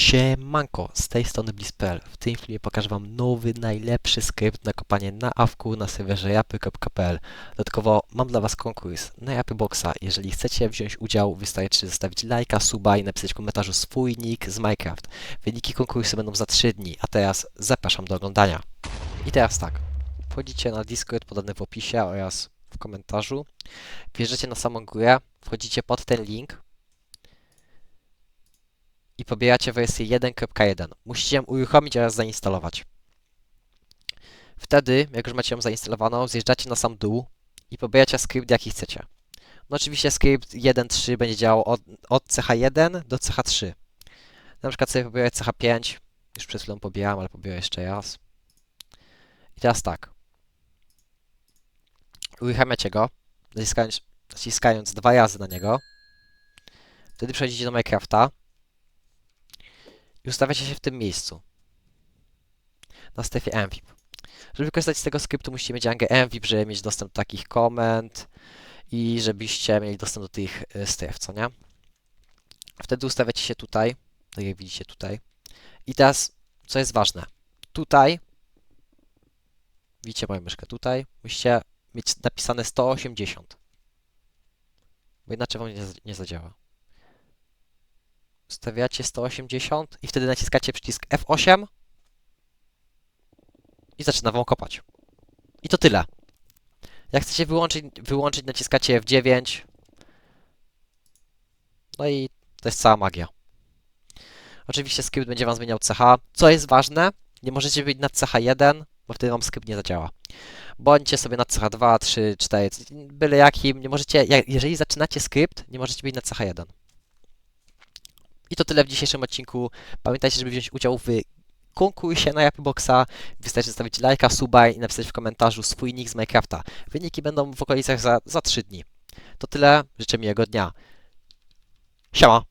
Siemanko, z tej strony Bliss.pl. W tym filmie pokażę Wam nowy, najlepszy skrypt na kopanie na awku na serwerze japy.pl. Dodatkowo mam dla Was konkurs na Japyboxa. Jeżeli chcecie wziąć udział, wystarczy zostawić lajka, suba i napisać w komentarzu swój nick z Minecraft. Wyniki konkursu będą za 3 dni, a teraz zapraszam do oglądania. I teraz tak, wchodzicie na Discord podany w opisie oraz w komentarzu. Wjeżdżacie na samą górę, wchodzicie pod ten link, i pobieracie wersję 1.1. Musicie ją uruchomić oraz zainstalować. Wtedy, jak już macie ją zainstalowaną, zjeżdżacie na sam dół i pobieracie skrypt jaki chcecie. No oczywiście skrypt 1.3 będzie działał od, od CH1 do CH3. Na przykład sobie pobiorę CH5, już przed chwilą pobierałem, ale pobiorę jeszcze raz. I teraz tak. Uruchamiacie go, naciskając, naciskając dwa razy na niego. Wtedy przechodzicie do Minecrafta i ustawiacie się w tym miejscu. Na strefie MVIP. Żeby korzystać z tego skryptu musicie mieć rangę MVIP, żeby mieć dostęp do takich komend i żebyście mieli dostęp do tych y, stref, co nie? Wtedy ustawiacie się tutaj, tak jak widzicie tutaj. I teraz, co jest ważne, tutaj, widzicie moją myszkę tutaj, musicie mieć napisane 180. Bo inaczej wam nie, nie zadziała ustawiacie 180 i wtedy naciskacie przycisk F8 i zaczyna wam kopać. I to tyle. Jak chcecie wyłączyć, wyłączyć naciskacie F9 no i to jest cała magia. Oczywiście skrypt będzie wam zmieniał CH. Co jest ważne, nie możecie być na CH1, bo wtedy wam skrypt nie zadziała. Bądźcie sobie na CH2, 3, 4, byle jakim. Nie możecie, jeżeli zaczynacie skrypt, nie możecie być na CH1. I to tyle w dzisiejszym odcinku. Pamiętajcie, żeby wziąć udział w konkursie na Japyboxa. Wystarczy zostawić lajka, suba i napisać w komentarzu swój nick z Minecrafta. Wyniki będą w okolicach za, za 3 dni. To tyle. Życzę miłego dnia. Siema!